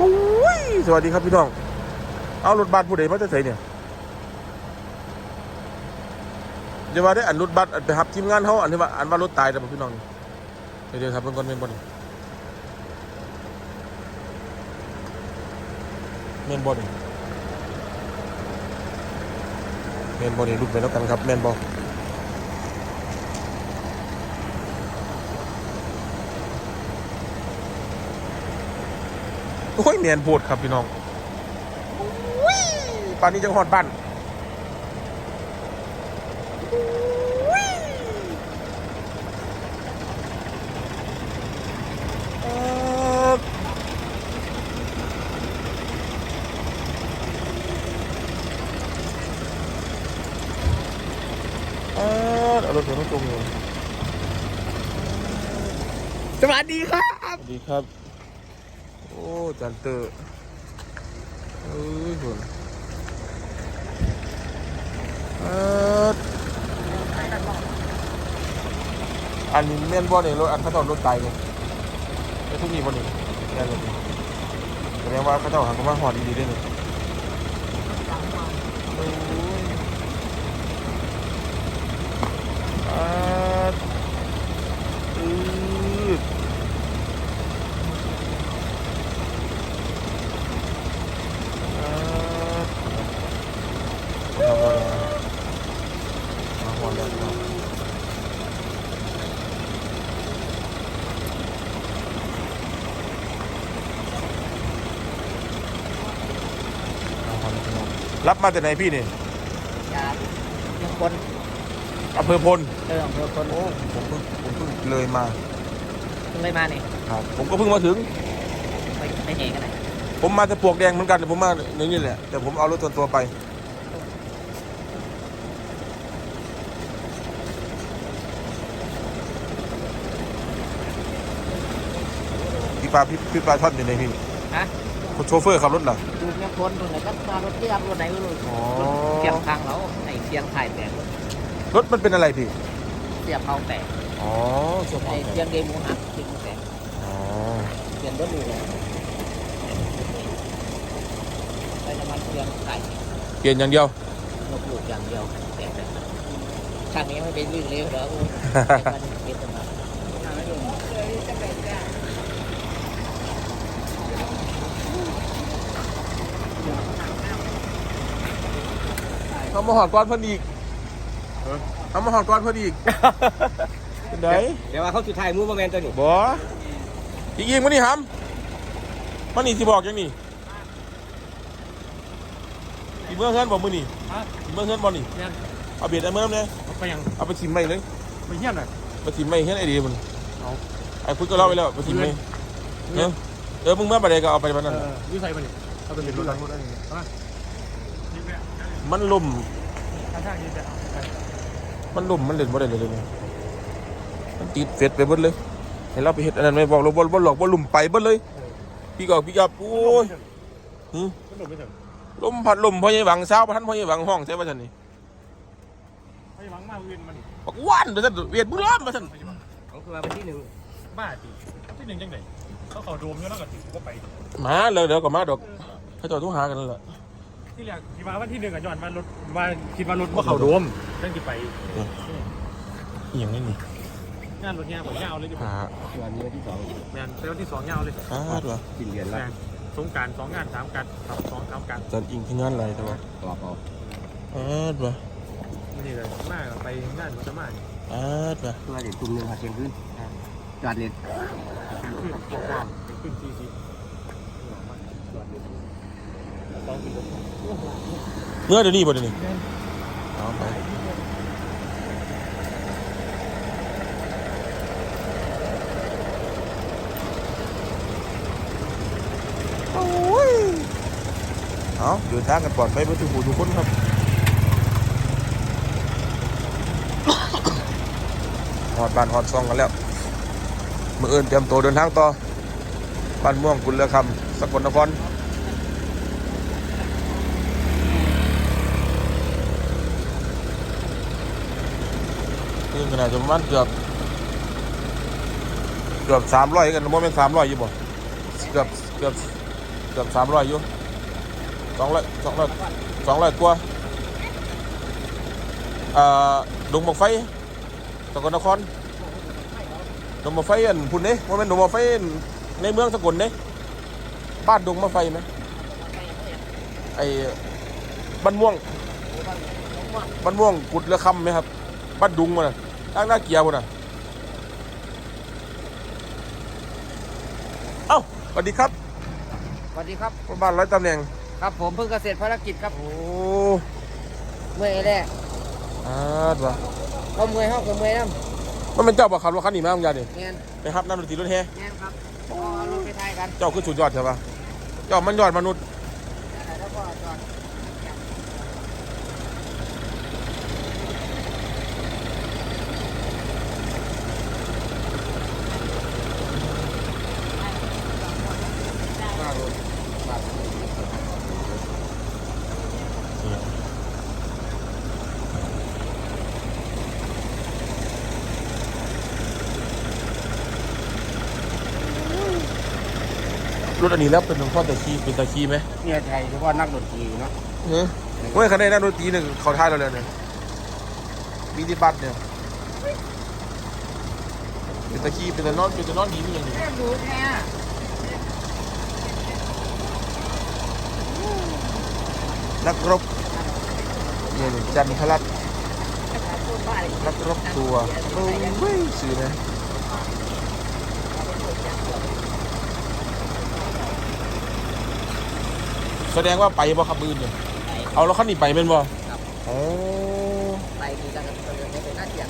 บุ้ยสวัสดีครับพี่น้อง เอารถบัสผู้ใดมาจะใส่เนี่ยจะว่าได้อันรถบัสอันไปหับทีมงานเขาอันที่ว่าอันว่ารถตายแต่พี่น้องเดี๋ยวเดี๋ยวครับเพิ่นก่อนเม่นบ่นี่เม่นบ่นี่เม่นบ่นี่ลุกไปแล้วกันครับเม่นบ่ โอ้ยเมียนโพดครับพี่น้องอุ้ยปานนี้จังหอดบ้านอุ้ยเอ่อเอ่อเอารถเดี๋ยวต้องจมอยู่สวัสดีครับ สวัสดีครับโอ้ จันเตอร์เอ้ยคนเอออันนี้แม่นบ่เนี่ยรถอันเขาเจ้ารถไตเนี่ยไอ้ทุกนี้บ่เนี่ยแม่เลยแสดงว่าเขาเจ้าหันมาหอดดีๆด้วยเนี่ยอ่าอืด เอ่อทำอะไรมาหัวแรงเนาะมาหัวแรงเนาะ รับมาจากไหนพี่นี่จากยังคนอำเภอพลเอออำเภอคนโอ้ผมเพิ่งผมเพิ่งเลยมาเพิ่งเลยมานี่ครับ ผมก็เพิ่งมาถึงไปไปไหนกันไหนผมมาจากปลวกแดงเหมือนกันแต่ผมมาในนี่แหละแต่ผมเอารถส่วนตัวไปพี่ปลาพี่พี่ปลาช่อนอยู่ไหนพี่ฮะคน โชเฟอร์ขับรถเหรอดูยังคนตรงไหนก็มารถเทียบรถไหนก็รู้อ๋อรถเสียบทางเราไอ้เสียงถ่ายแตกรถมันเป็นอะไรพี่เสียบเขาแตกอ๋อเสื้อผ้าไอ้เสียงเดมูฮักเสียงแตกอ๋อเสียงรถดูเลยไปน้ำมันเสียงถ่ายเปลี่ยนอย่างเดียว นกลูกอย่างเดียวแตกเลยช่างนี้ไม่เป็นลื่นเร็วแล้วมันเป็นตรงนั้น เอามาหอดก้อนเพิ่นอีกเอามาหอดก้อนเพิ่นอีกเป็นไงเดี๋ยวว่าเขาสุดท้ายมูฟแมนตัวนี้บ่อีกอีกมานี่หำมานี่สิบอกยังนี่อีเมื่อเฮือนบอกมือนี่อีเมื่อเฮือนบอกนี่เอาเบียดไอ้เมื่อน้ำเนี่ยไปยังเอาไปทิมไม่เลยไปเฮี้ยนอะไปทิมไม่เฮือนไอ้ดีมันเอาไอ้พุทธก็เล่าไปแล้วไปทิมไม่เออเออมึงเมื่อประเดี๋ยวก็เอาไปวันนั้นวิสัยมันนี่เขาเป็นรถรถอะไรนี่ฮะนี่แหละ มันล่มข้างๆนี่แหละมันล่มมันเล่นบ่ได้เลยเลยวนี้มันติดเฟซไปเบิดเลยให้เราไปเฮ็ดอันนั้นไม่บอกเราบ่บ่หลอกบ่ลุ่มไปเบิดเลยพี่ก็พี่กับโอ้ยหืมมันหลบไม่ถึงลมพัดลมพ่อใหญ่หวังเช้าพันพ่อใหญ่หวังห้องใช่ป่ะท่านนี่ไม่หวังมากเวียนมันนี่บอกว่านไปท่านเวียดบุญล้อมมาท่านเขาคือมาเป็นที่หนึ่งบ้าตีที่หนึ่งยังไงเขาเขาโดมเยอะแล้วก็ติดก็ไป มาเลยเดี๋ยวก็มาดอกเขาจอดทุกหากันนั่นแหละ ที่แรกที่มาวันที่หนึ่งอะย้อนมารถมาคิดว่ารถว่าเขาโดมเรื่องที่ไปอหย่างนี้นี่งานรถเงี้ยผมเงาเลยดิหาวันนี้วันที่สองแมนเป็นวันที่สองเงาเลยหาตัวกินเหรียญละสงการสองงานสามการสามสองสามการจันอิงที่งานอะไรแต่ว่าตอบเอาหาตัวนี่เลยมากไปงานวัฒนมานี่หาตัวตัวเด็กกลุ่มหนึ่งหาเชียงขึ้นจอดเด็ดขึ้นปกความขึ้นซีซีสองกิโล เมื่อเดี๋ยวนี้บ่เดี๋ยวนี้เอาไปโอ้ยเอาเดินทางกันปลอดภัยเพื่อทุกผู้ทุกคนครับหอดบานหอดซองกันแล้วมืออื่นเตรียมตัวเดินทางต่อบ้านม่วงกุลเรือคำสกลนคร นี่ขนาดจะประมาณเกือบ เกือบสามร้อยกันโมเมนต์สามร้อยอยู่บ่เกือบเกือบเกือบสามร้อยอยู่สองร้อยสองร้อยสองร้อยกว่าอ่าดงบักไฟสกลนครดงบักไฟอันพุ่นเด้ว่าเป็นดงบักไฟในเมืองสกลเด้บ้านดงมะไฟไหมไอ้บ้านม่วงบ้านม่วงกุดเรือคำไหมครับบ้านดุงมัน ตั้งหน้าเกียร์มันน่ะเอ้าสวัสดีครับสวัสดีครับ บ้านร้อยตำแหน่ง ครับผมเพิ่งเกษตรภารกิจครับโอ้เมื่อยแรกอาดวะก็เมื่อยเฮาก็เมื่อยน้มันเป็นเจ้าบ่ขับรถคันนี้มาบางอย่างนี่ำแงนไปครับน้ำดนตรีรถแห่แงนครับก็เอารถไปไทยกัน เจ้าคือสุดยอดใช่ปะเจ้ามันยอดมนุษย์ แล้วก็จอด ถอันนี้แล้วเป็นหลวงพ่อตะคีเป็นตะคีไหมเนี่ยไทยเฉพาะนักดนตรีเนาะเฮ้ยเมื่อคันนี้นักดนตรีหนึ่งเขาท่ายเราเลยเนี่ยมินิบัสเนี่ยเป็นตะคีเป็นตะนอนเป็นตะนอนดีนี่อย่างนี้แค่ดูแค่นักรบเนี่ยนี่จันทรัตน์นักรบตัวโอ้ยสื่อนะ แสดงว่าไปบ่ขับมือเนี่ยไปเอาแล้วคันนี้ไปเป็นบ่ครับโอ้ไปมีการเดินไปหน้าเตียง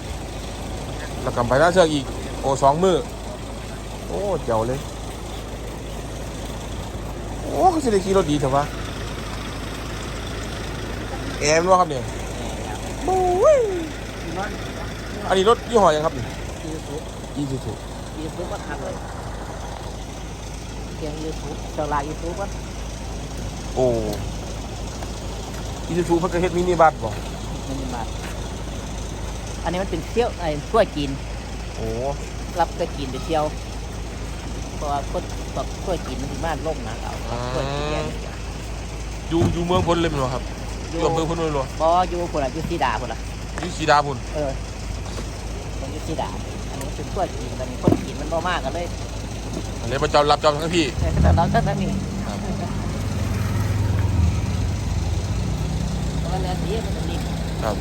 แล้วกลับไปหน้าเชือกอีก โอ้สองมือโอ้เจ๋วเลย โอ้เขาจะได้ขี่รถดีเถอะวะแอมว่าครับเนี่ยโอ้ยอันนี้รถยี่ห้อยังครับนี่ยูทูบอีซูซูยูทูบก็ทำเลยเตียงยูทูบเจ้าลายยูทูบก็ โอ้อีซูซูเพิ่งจะเฮ็ดมินิบัสบ่มินิมาร์ทอันนี้มันเป็นเที่ยวไอ้กล้วยกินโอ้รับกล้วยกินไปเที่ยวเพราะว่าคนบอกกล้วยกินมันที่บ้านล่มนะเรากล้วยกินแดงอยู่อยู่เมืองพ้นเลยมั้ยครับออยู่ยู่อำเภอพ้นเลยเหรอบ่อยู่คนละอยู่ที่ดาคนละอยู่สีดาพุ่นเออมันอยู่ที่ดาอันนี้เป็นกล้วยกินอันนี้คนกินมันบ่มากกันเลยอันนี้มาเจ้ารับเจ้าทั้งพี่แต่ก็เราตั้งแต่นี้ครับเพราะว่าเรือสีมันจะนิ่ม ครับ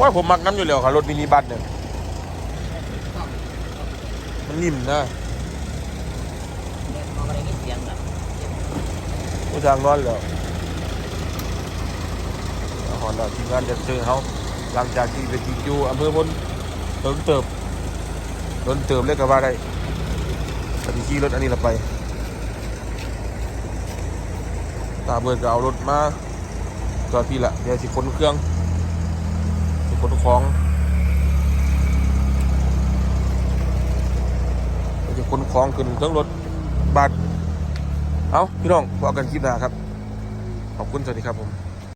ว่าผมมักน้ำอยู่แล้วครับรถมินิบัสเนี่ยมันนิ่มนะผู้ทางนอนแล้วหอนเราทีมงานจะเจอเขาหลังจากที่ไปติดอยู่อำเภอบนเติมเติบโดนเติมเรียกกันว่าได้ปฏิขี่รถอันนี้เราไป ตาเบิดก็เอารถมา จอดพี่ละเดี๋ยวสิขนเครื่องสิขนของเดี๋ยวสิขนของขึ้นเครื่องรถบัสเอาพี่น้องพอกันคลิปหน้าครับ ขอบคุณ สวัสดีครับผม